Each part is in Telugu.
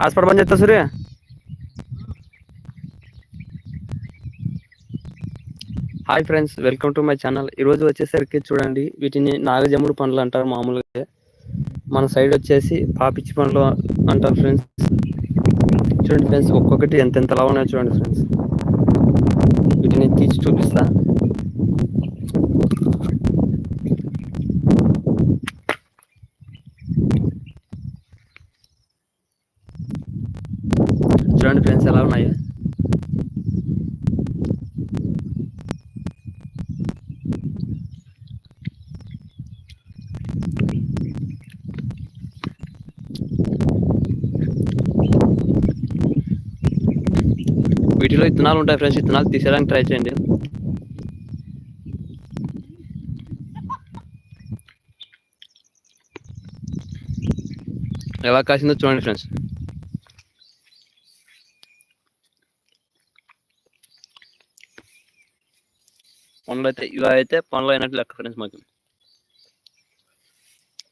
హాస్పిటల్ పని చేస్తా Surya. Hi friends welcome to my channel. ఈరోజు వచ్చేసరికి చూడండి వీటిని నాగజముడు పండ్లు అంటారు మామూలుగా. మన సైడ్ వచ్చేసి పాపిచ్చి పండ్లు అంటారు ఫ్రెండ్స్. చూడండి ఫ్రెండ్స్ ఒక్కొక్కటి ఎంతెంతలా ఉన్నాయో చూడండి ఫ్రెండ్స్. వీటిని చూపిస్తా చూడండి ఫ్రెండ్స్ ఎలా ఉన్నాయో వీటిలో ఇత్తనాలు ఉంటాయి ఫ్రెండ్స్. ఇత్తనాలు తీసేయడానికి ట్రై చేయండి. ఎలా కాసిందో చూడండి ఫ్రెండ్స్. పనులు అయితే ఇలా అయితే పనులు అయినట్లు లెక్క ఫ్రెండ్స్ మాకు.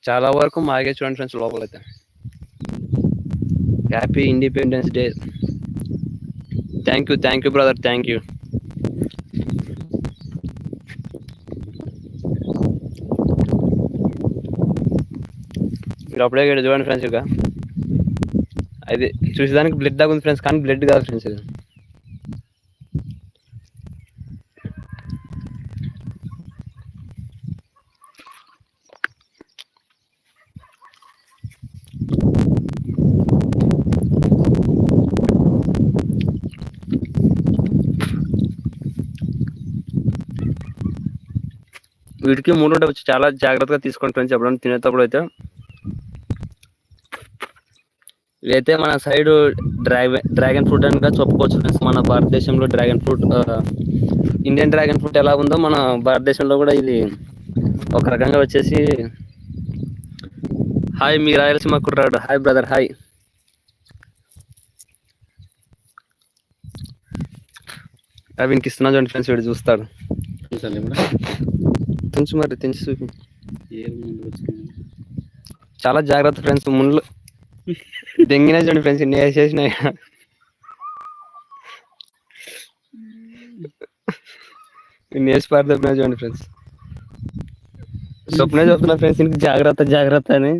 చాలా వరకు మాగే చూడండి ఫ్రెండ్స్ లోపలైతే. Happy independence day. Thank you thank you brother thank you మీరు అప్పుడే చూడండి ఫ్రెండ్స్ ఇక. అది చూసేదానికి బ్లడ్ దాకా ఉంది ఫ్రెండ్స్ కానీ బ్లడ్ కాదు ఫ్రెండ్స్ ఇది వీటికి మూడు వచ్చి చాలా జాగ్రత్తగా తీసుకోండి ఫ్రెండ్స్ ఎప్పుడైనా తినేటప్పుడు అయితే. ఇదైతే మన సైడ్ డ్రాగన్ డ్రాగన్ ఫ్రూట్ అని చెప్పుకోవచ్చు ఫ్రెండ్స్ మన భారతదేశంలో dragon fruit Indian dragon fruit ఎలా ఉందో మన భారతదేశంలో కూడా ఇది ఒక రకంగా వచ్చేసి హాయ్ మీ రాయలసీమ కుర్రాడు. Hi brother hi. అవినికి ఇస్తున్నా చూడండి ఫ్రెండ్స్ వీడు చూస్తాడు. తెంచు మరి తెంచి చూపి ముందు చాలా జాగ్రత్త ఫ్రెండ్స్ ముళ్ళు దెంగినా చూడండి ఫ్రెండ్స్ ఇన్ని వేసేసినాయి ఇన్ని వేసి పారితే చూడండి ఫ్రెండ్స్ స్వప్న చెప్తున్నా ఫ్రెండ్స్ ఇంక జాగ్రత్త జాగ్రత్త అని.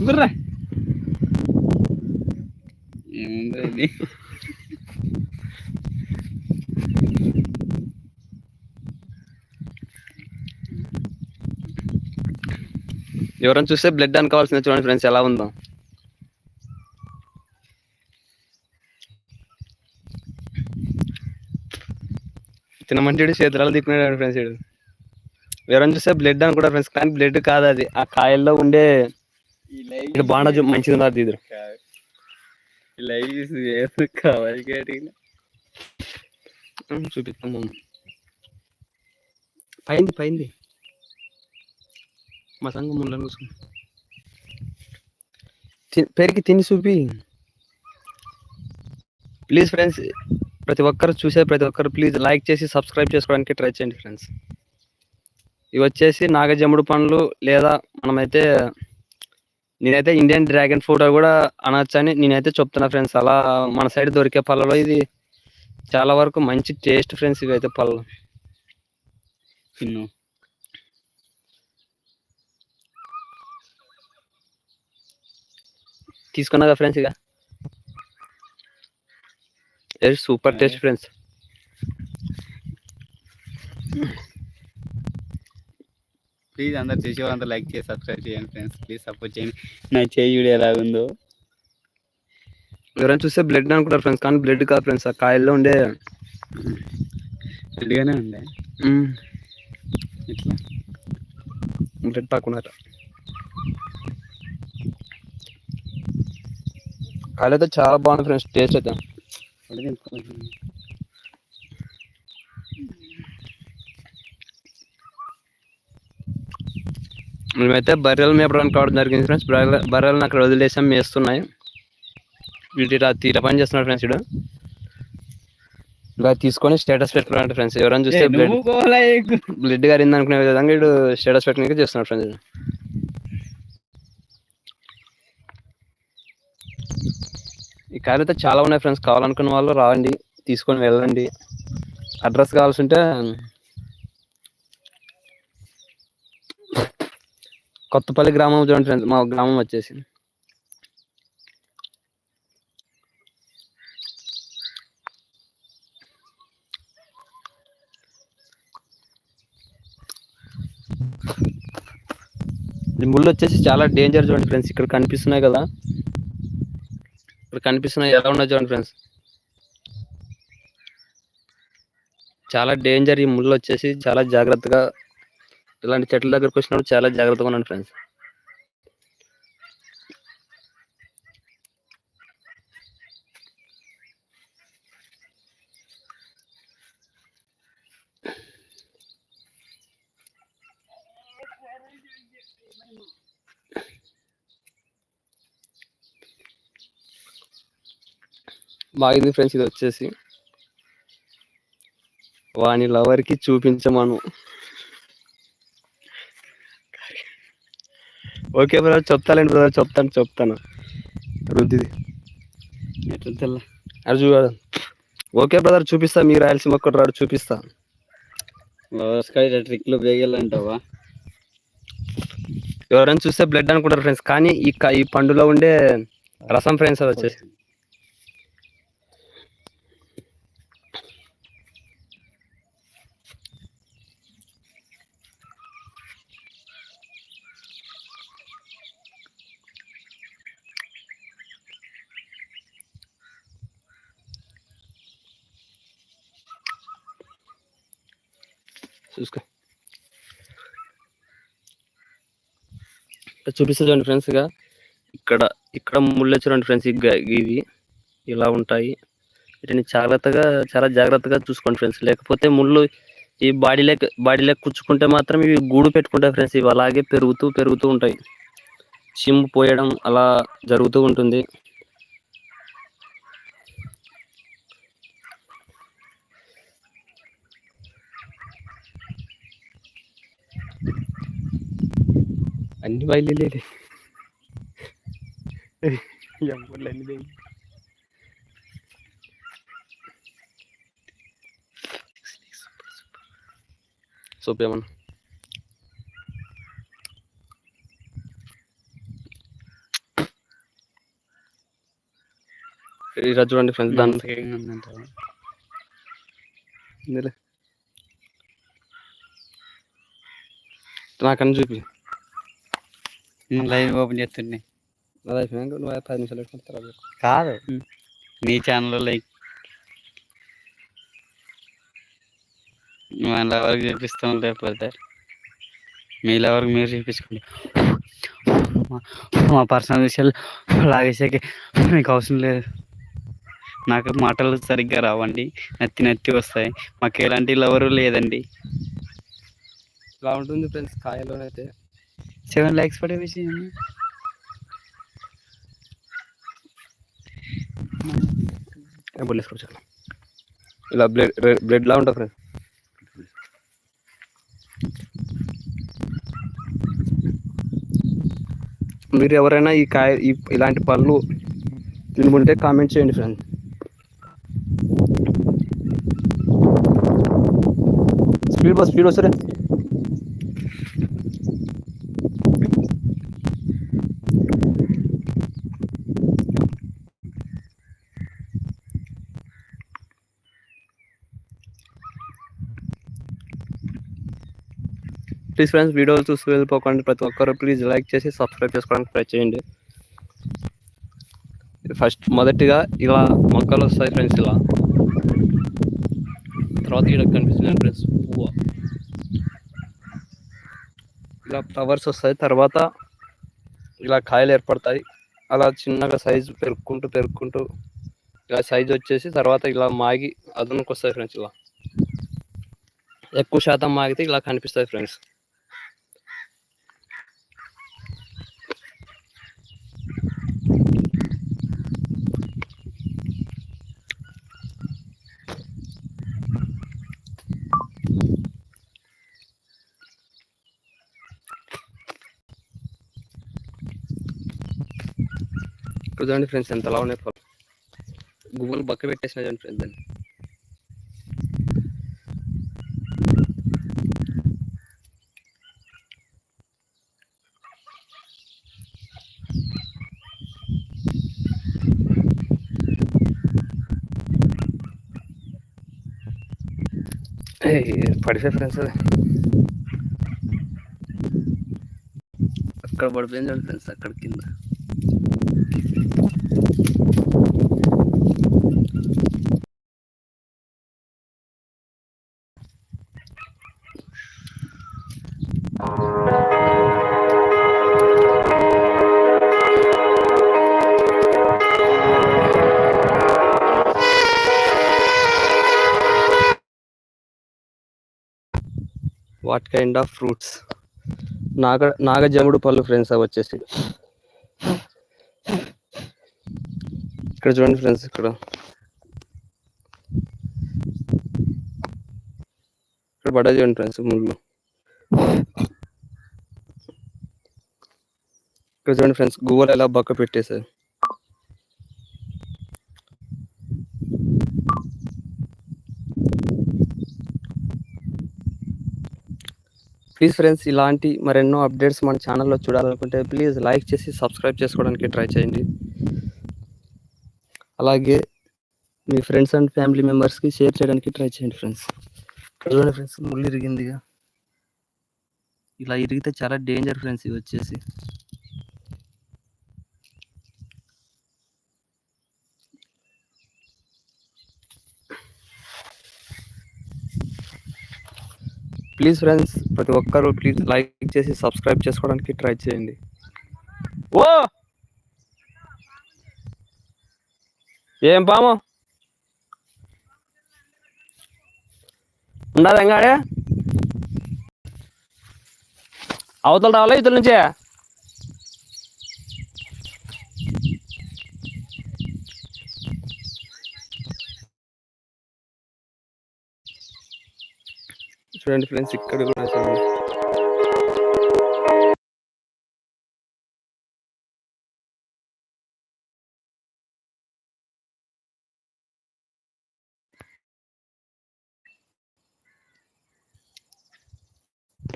బుర్రా. ఏముంది ఎవరైనా చూస్తే బ్లడ్ అనుకోవాల్సింది చూడండి ఫ్రెండ్స్ ఎలా ఉందో. తినమంటే వీడు చేతులలో దిక్కున్నాడు ఫ్రెండ్స్ వీడు ఎవరైనా చూస్తే బ్లడ్ అనుకుంటా ఫ్రెండ్స్ కానీ బ్లడ్ కాదు అది. ఆ కాయల్లో ఉండే చూ- మంచిది ఉన్నది ఇది. చూపిస్తాము పైంది పైంది. మా సంఘం పెరిగి తిని చూపి. ప్లీజ్ ఫ్రెండ్స్ ప్రతి ఒక్కరు చూసే ప్రతి ఒక్కరు ప్లీజ్ లైక్ చేసి సబ్స్క్రైబ్ చేసుకోవడానికి ట్రై చేయండి ఫ్రెండ్స్ ఇవి వచ్చేసి నాగజమ్ముడు పండ్లు లేదా మనమైతే నేనైతే ఇండియన్ డ్రాగన్ ఫ్రూట్ కూడా అనొచ్చని నేనైతే చెప్తున్నా ఫ్రెండ్స్ అలా మన సైడ్ దొరికే పళ్ళలో ఇది చాలా వరకు మంచి టేస్ట్ ఫ్రెండ్స్ ఇవి అయితే పళ్ళు తీసుకున్నాగా ఫ్రెండ్స్ ఇక. సూపర్ టేస్ట్ ఫ్రెండ్స్ ప్లీజ్ అందరు చేసే వాళ్ళంతా లైక్ చేసి సబ్స్క్రైబ్ చేయండి ఫ్రెండ్స్ ప్లీజ్ సపోర్ట్ చేయండి. నా చేయి చూడు ఎలా ఉందో. ఎవరైనా చూస్తే బ్లడ్ అనుకుంటారు ఫ్రెండ్స్ కానీ బ్లడ్ కాదు ఫ్రెండ్స్ ఆ కాయల్లో ఉండే రెడ్గానే ఉండే. ఇట్లా బ్లడ్ పాకున్నారు? అయితే చాలా బాగుంది ఫ్రెండ్స్ టేస్ట్ అయితే. మేమైతే బర్రెలు మేపడానికి రావడం జరిగింది ఫ్రెండ్స్ బర్రెలు బర్రెలను అక్కడ వదిలేసాం మేస్తున్నాయి వీటి రా- తీట పని చేస్తున్నాడు ఫ్రెండ్స్ ఇడు ఇలా తీసుకొని స్టేటస్ పెట్టుకున్నాడు ఫ్రెండ్స్ ఎవరైనా చూస్తే బ్లడ్. బ్లడ్ గారింది అనుకునే విధంగా ఇడు స్టేటస్ పెట్టుకునే చేస్తున్నాడు ఫ్రెండ్స్ ఈ కాయలు అయితే చాలా ఉన్నాయి ఫ్రెండ్స్. కావాలనుకున్న వాళ్ళు రావండి తీసుకొని వెళ్ళండి. అడ్రస్ కావాల్సి ఉంటే కొత్తపల్లి గ్రామం చూడండి ఫ్రెండ్స్. మా గ్రామం వచ్చేసి. ముళ్ళు వచ్చేసి చాలా డేంజర్ చూడండి ఫ్రెండ్స్. ఇక్కడ కనిపిస్తున్నాయి కదా. ఇక్కడ కనిపిస్తున్నాయి. ఎలా ఉన్నాయి చూడండి ఫ్రెండ్స్? చాలా డేంజర్ ఈ ముళ్ళు వచ్చేసి చాలా జాగ్రత్తగా ఇలాంటి చెట్ల దగ్గరకు వచ్చినప్పుడు చాలా జాగ్రత్తగా ఉన్నాను ఫ్రెండ్స్. బాగుంది ఫ్రెండ్స్ ఇది వచ్చేసి. వాని లవర్కి చూపించమను. ఓకే బ్రదర్ చెప్తాలేండి బ్రదర్ చెప్తాను చెప్తాను. రుద్దిది. ఎట్లా తెల్ల అది ఓకే బ్రదర్ చూపిస్తా మీరు రాయలసీమ ఒక్కటి రాడు చూపిస్తా. ట్రిక్లు బేగలంటావా ఎవరైనా చూస్తే బ్లడ్ అనుకుంటారు ఫ్రెండ్స్ కానీ ఈ ఈ పండులో ఉండే రసం ఫ్రెండ్స్ అది వచ్చేసి. చూసుకో. ఇక్కడ చూపిస్తా చూడండి ఫ్రెండ్స్ ఇక. ఇక్కడ ఇక్కడ ముళ్ళు చూడండి ఫ్రెండ్స్ ఇవి ఇలా ఉంటాయి. వీటిని జాగ్రత్తగా చాలా జాగ్రత్తగా చూసుకోండి ఫ్రెండ్స్. లేకపోతే ముళ్ళు ఈ బాడీలోకి బాడీలో కుచ్చుకుంటే మాత్రం ఇవి గూడు పెట్టుకుంటాయి ఫ్రెండ్స్. ఇవి అలాగే పెరుగుతూ పెరుగుతూ ఉంటాయి. చిమ్ము పోయడం అలా జరుగుతూ ఉంటుంది. అన్ని బయలుదేరి అన్ని బయలు సూప్ ఏమన్నా ఇలా చూడండి ఫ్రెండ్స్ దాని ఉందంటావా ఇందులో. నాకన్నా చూపి Live open నువ్వు పది నిమిషాలు. కాదు. నీ ఛానల్లో లైక్. మా లవర్కి చూపిస్తాం లేకపోతే మీ లవర్కి మీరు చూపించుకోండి. మా- మా పర్సనల్ విషయాలు లాగేసాక మీకు అవసరం లేదు. నాకు మాటలు సరిగ్గా రావండి. నత్తి నత్తి వస్తాయి. మాకు ఎలాంటి లవరు లేదండి. ఇలా ఉంటుంది ఫ్రెండ్స్ కాయలోనైతే. సెవెన్ ల్యాక్స్ పడే విషయం ఎప్పుడు ఇలా బ్లడ్ బ్లడ్ లా ఉంటుంది ఫ్రెండ్ మీరు ఎవరైనా ఈ కాయ ఈ ఇలాంటి పళ్ళు తినుకుంటే కామెంట్ చేయండి ఫ్రెండ్ స్పీడ్ బస్ స్పీడ్ వస్తారే ప్లీజ్ ఫ్రెండ్స్ వీడియోలు చూసి వెళ్ళిపోకండి. ప్రతి ఒక్కరు ప్లీజ్ లైక్ చేసి సబ్స్క్రైబ్ చేసుకోవడానికి ట్రై చేయండి. ఫస్ట్ మొదటిగా ఇలా మొక్కలు వస్తాయి ఫ్రెండ్స్ ఇలా. తర్వాత ఇక్కడ కనిపిస్తున్నాయి ఫ్రెండ్స్. పువ్వు. ఇలా ఫ్లవర్స్ వస్తాయి. తర్వాత ఇలా కాయలు ఏర్పడతాయి. అలా చిన్నగా సైజు పెరుక్కుంటూ పెరుక్కుంటూ ఇలా సైజు వచ్చేసి తర్వాత ఇలా మాగి అదనకు వస్తాయి ఫ్రెండ్స్ ఇలా. ఎక్కువ శాతం మాగితే ఇలా కనిపిస్తాయి ఫ్రెండ్స్. ఇక్కడ చూడండి ఫ్రెండ్స్ ఎంతలా ఉన్నాయి పొలం గువ్వలు బక్క పెట్టేసిన చూడండి ఫ్రెండ్స్ దాన్ని పడిపోయి ఫ్రెండ్స్ అది. అక్కడ పడిపోయింది ఫ్రెండ్స్ అక్కడ కింద. వాట్ కైండ్ ఆఫ్ ఫ్రూట్స్ నాగ నాగజముడు పళ్ళు ఫ్రెండ్స్ అవి వచ్చేసి. ఇక్కడ చూడండి ఫ్రెండ్స్ ఇక్కడ. ఇక్కడ పడ్డా చూడండి ఫ్రెండ్స్ ముళ్ళు. ఇక్కడ చూడండి ఫ్రెండ్స్ గువ్వలు ఎలా బక్క పెట్టేశారు. ప్లీజ్ ఫ్రెండ్స్ ఇలాంటి మరెన్నో అప్డేట్స్ మన ఛానల్లో చూడాలనుకుంటే ప్లీజ్ లైక్ చేసి సబ్స్క్రైబ్ చేసుకోవడానికి ట్రై చేయండి. అలాగే మీ ఫ్రెండ్స్ అండ్ ఫ్యామిలీ మెంబర్స్కి షేర్ చేయడానికి ట్రై చేయండి ఫ్రెండ్స్ చూడండి ఫ్రెండ్స్ ముళ్ళు ఇరిగిందిగా. ఇలా ఇరిగితే చాలా డేంజర్ ఫ్రెండ్స్ ఇవి వచ్చేసి. ప్లీజ్ ఫ్రెండ్స్ ప్రతి ఒక్కరు ప్లీజ్ లైక్ చేసి సబ్స్క్రైబ్ చేసుకోవడానికి ట్రై చేయండి. ఓ ఏం పాము? ఉండదు ఎంగాడే అవతల రావాలా ఇతల నుంచే? చూడండి ఫ్రెండ్స్ ఇక్కడ కూడా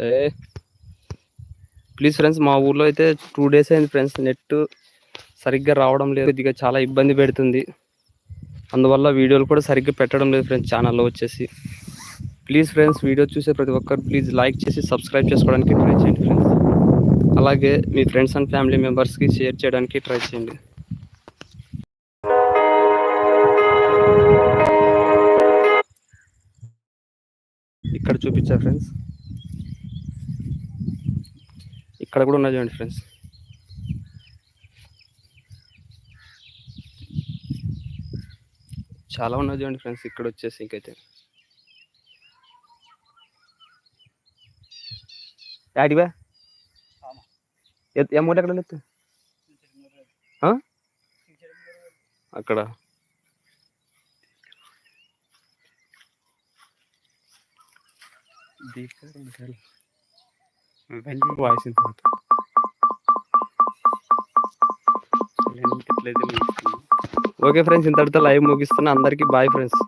ఏ ప్లీజ్ ఫ్రెండ్స్ మా ఊర్లో అయితే టూ డేస్ అయింది ఫ్రెండ్స్ నెట్ సరిగ్గా రావడం లేదు కొద్దిగా చాలా ఇబ్బంది పెడుతుంది. అందువల్ల వీడియోలు కూడా సరిగ్గా పెట్టడం లేదు ఫ్రెండ్స్ ఛానల్లో వచ్చేసి. ప్లీజ్ ఫ్రెండ్స్ వీడియో చూసే ప్రతి ఒక్కరు ప్లీజ్ లైక్ చేసి సబ్స్క్రైబ్ చేసుకోవడానికి ట్రై చేయండి ఫ్రెండ్స్ అలాగే మీ ఫ్రెండ్స్ అండ్ ఫ్యామిలీ మెంబర్స్కి షేర్ చేయడానికి ట్రై చేయండి. ఇక్కడ చూపించా ఫ్రెండ్స్ ఇక్కడ కూడా ఉన్నాయి చూడండి ఫ్రెండ్స్ చాలా ఉన్నాయి చూడండి ఫ్రెండ్స్ ఇక్కడ వచ్చేసి ఇంకైతే. యాడివా? అమౌంట్ ఎక్కడ లేదు అక్కడ. వాయిస్ ఓకే ఫ్రెండ్స్ ఇంతటితో లైవ్ ముగిస్తున్నా. అందరికీ బాయ్ ఫ్రెండ్స్.